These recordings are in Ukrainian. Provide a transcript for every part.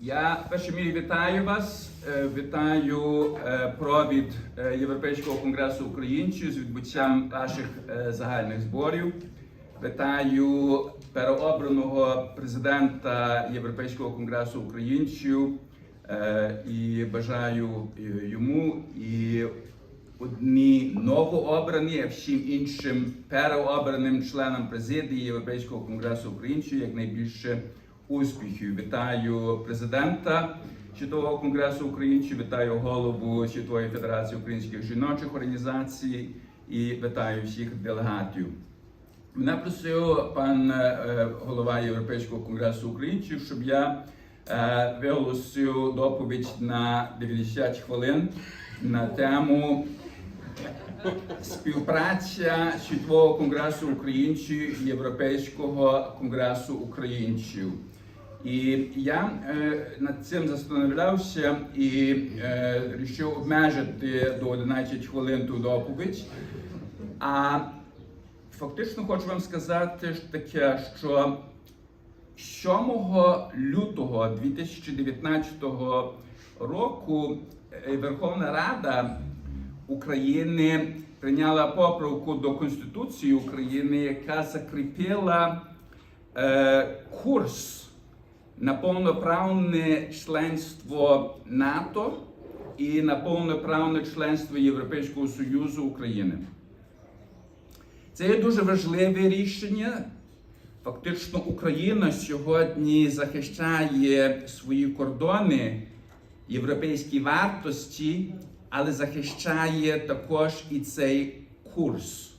Я в мірі вітаю вас. Е, Вітаю е, провід е, Європейського конгресу українців з відбуттям наших загальних зборів. Вітаю переобраного президента Європейського конгресу українців і бажаю йому і одні новообрані, а всім іншим переобраним членам президії Європейського конгресу українців якнайбільше успіхів. Вітаю президента Світового конгресу українців, вітаю голову Світової федерації українських жіночих організацій і вітаю всіх делегатів. Мене просив пан е, голова Європейського конгресу українців, щоб я е, виголосив доповідь на 90 хвилин на тему співпраця Світового конгресу українців і Європейського конгресу українців. І я е, над цим застановлявся і е, вирішив обмежити до 11 хвилин ту доповідь. А фактично хочу вам сказати таке, що 7 лютого 2019 року е, Верховна Рада України прийняла поправку до Конституції України, яка закріпила е, курс на повноправне членство НАТО і на повноправне членство Європейського Союзу України. Це є дуже важливе рішення. Фактично, Україна сьогодні захищає свої кордони, європейські вартості, але захищає також і цей курс.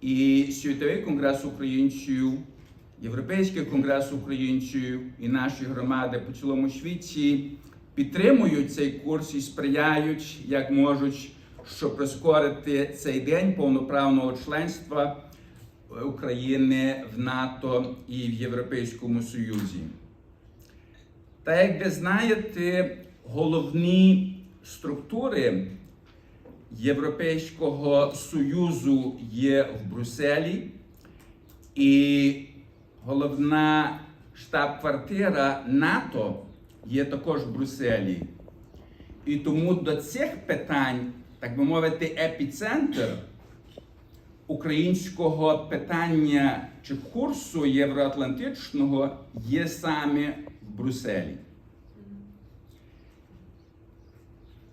І Світовий конгрес українців, Європейський конгрес українців і наші громади по цілому світі підтримують цей курс і сприяють, як можуть, щоб прискорити цей день повноправного членства України в НАТО і в Європейському Союзі. Та як ви знаєте, головні структури Європейського Союзу є в Брюсселі, і головна штаб-квартира НАТО є також в Брюсселі. І тому до цих питань, так би мовити, епіцентр українського питання чи курсу євроатлантичного є саме в Брюсселі.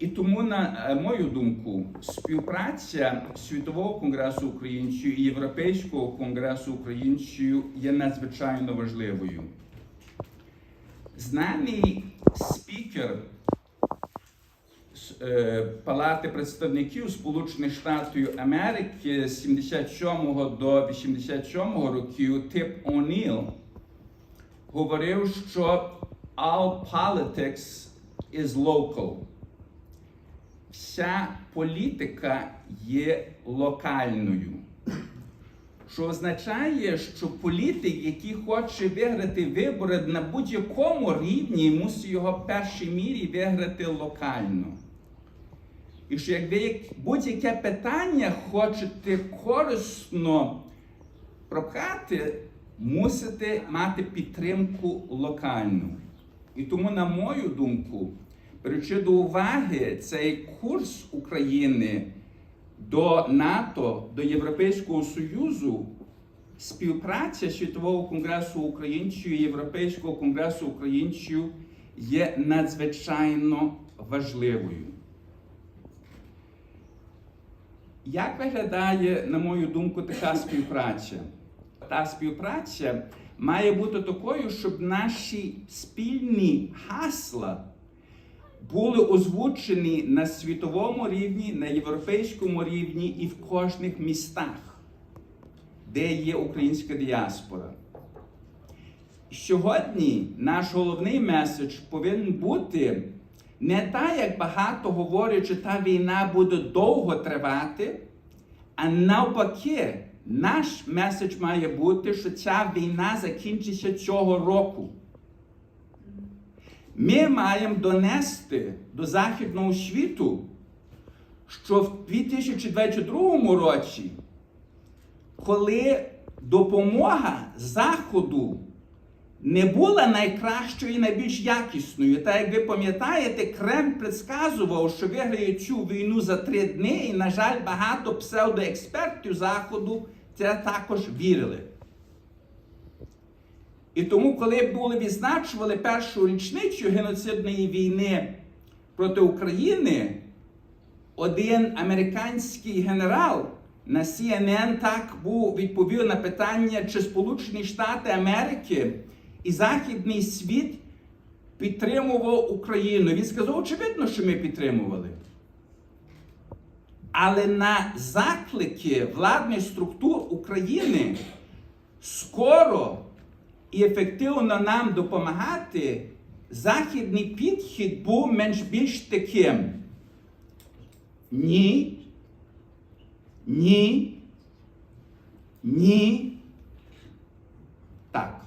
І тому, на е, мою думку, співпраця Світового конгресу українців і Європейського конгресу українців є надзвичайно важливою. Знаний спікер е, Палати представників Сполучених Штатів Америки з 77 до 87 років Тип О'Ніл говорив, що all politics is local. Вся політика є локальною. Що означає, що політик, який хоче виграти вибори на будь-якому рівні, мусить його в першій мірі виграти локально. І що як будь-яке питання хочете корисно прокати, мусите мати підтримку локальну. І тому, на мою думку, беручи до уваги цей курс України до НАТО, до Європейського Союзу, співпраця Світового конгресу українців і Європейського конгресу українців є надзвичайно важливою. Як виглядає, на мою думку, така співпраця? Та співпраця має бути такою, щоб наші спільні гасла були озвучені на світовому рівні, на європейському рівні і в кожних містах, де є українська діаспора. Сьогодні наш головний меседж повинен бути не так, як багато говорять, що та війна буде довго тривати, а навпаки, наш меседж має бути, що ця війна закінчиться цього року. Ми маємо донести до Західного світу, що в 2022 році, коли допомога Заходу не була найкращою і найбільш якісною. Та як ви пам'ятаєте, Кремль предсказував, що виграє цю війну за три дні, і, на жаль, багато псевдоекспертів Заходу це також вірили. І тому, коли були відзначували першу річницю геноцидної війни проти України, один американський генерал на CNN так був відповів на питання, чи Сполучені Штати Америки і Західний світ підтримував Україну. Він сказав, очевидно, що ми підтримували. Але на заклики владних структур України скоро і ефективно нам допомагати, західний підхід був менш більш таким. Ні. Ні. Ні. Так.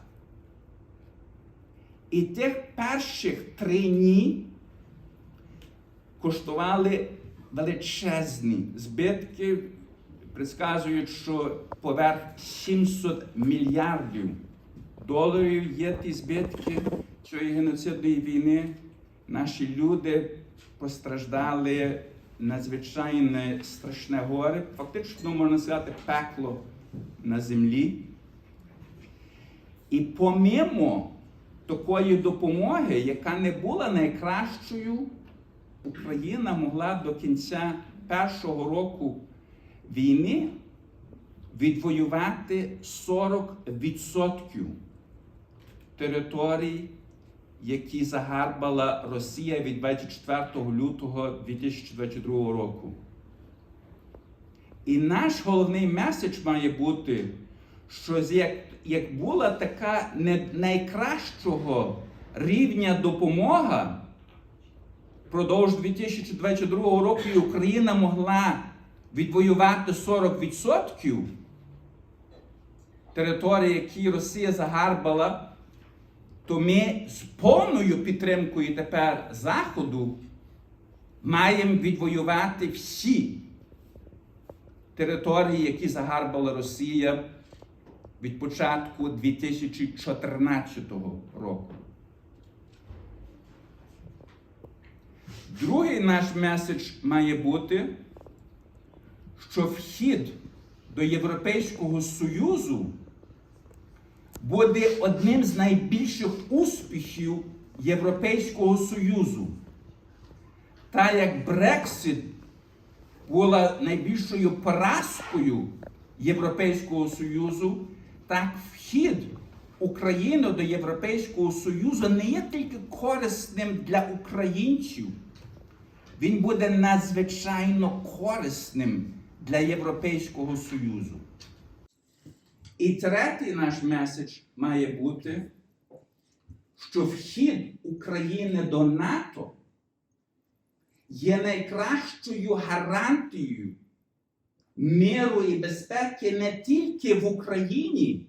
І тих перших три ні коштували величезні збитки. Предсказують, що поверх 700 мільярдів доларів є ті збитки цієї геноцидної війни. Наші люди постраждали надзвичайне страшне горе, фактично можна сказати, пекло на землі. І помимо такої допомоги, яка не була найкращою, Україна могла до кінця першого року війни відвоювати 40% територій, які загарбала Росія від 24 лютого 2022 року. І наш головний меседж має бути, що як, як була така не найкращого рівня допомога впродовж 2022 року, і Україна могла відвоювати 40% території, які Росія загарбала, то ми з повною підтримкою тепер Заходу маємо відвоювати всі території, які загарбала Росія від початку 2014 року. Другий наш меседж має бути, що вхід до Європейського Союзу буде одним з найбільших успіхів Європейського Союзу. Та як Брексит була найбільшою поразкою Європейського Союзу, так вхід України до Європейського Союзу не є тільки корисним для українців, він буде надзвичайно корисним для Європейського Союзу. І третій наш меседж має бути, що вхід України до НАТО є найкращою гарантією миру і безпеки не тільки в Україні,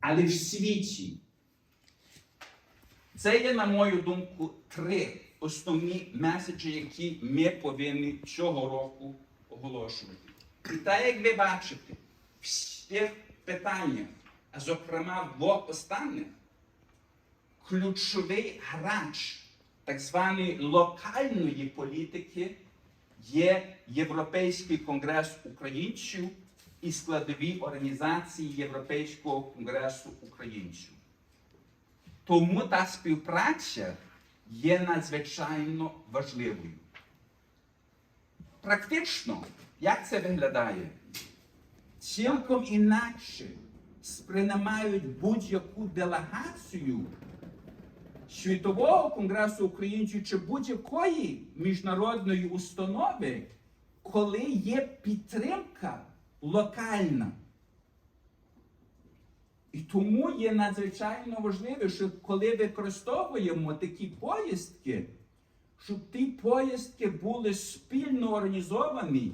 але й в світі. Це є, на мою думку, три основні меседжі, які ми повинні цього року оголошувати. І так, як ви бачите, в цих питаннях, а зокрема в двох останніх, ключовий грач так званої локальної політики є Європейський конгрес українців і складові організації Європейського конгресу українців. Тому та співпраця є надзвичайно важливою. Практично, як це виглядає? Цілком інакше сприймають будь-яку делегацію Світового конгресу українців чи будь-якої міжнародної установи, коли є підтримка локальна. І тому є надзвичайно важливо, щоб коли використовуємо такі поїздки, щоб ті поїздки були спільно організовані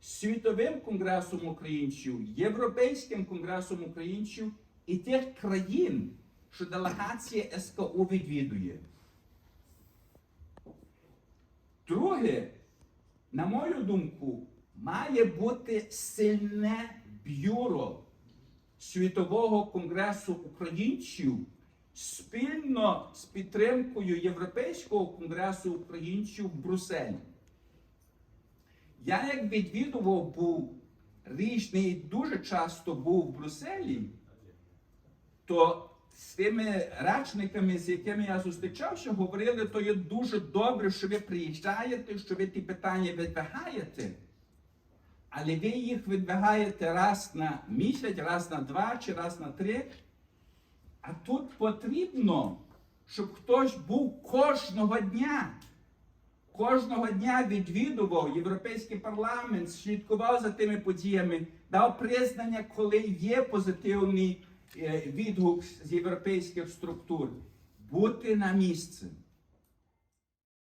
Світовим конгресом українців, Європейським конгресом українців і тих країн, що делегація СКУ відвідує. Друге, на мою думку, має бути сильне бюро Світового конгресу українців, спільно з підтримкою Європейського конгресу українців в Брюсселі. Я як відвідував був річний дуже часто був в Брюсселі, то з тими речниками, з якими я зустрічався, говорили, то є дуже добре, що ви приїжджаєте, що ви ті питання відвигаєте. Але ви їх відвигаєте раз на місяць, раз на два чи раз на три. А тут потрібно, щоб хтось був кожного дня. Кожного дня відвідував Європейський парламент, слідкував за тими подіями, дав признання, коли є позитивний е, відгук з європейських структур. Бути на місці.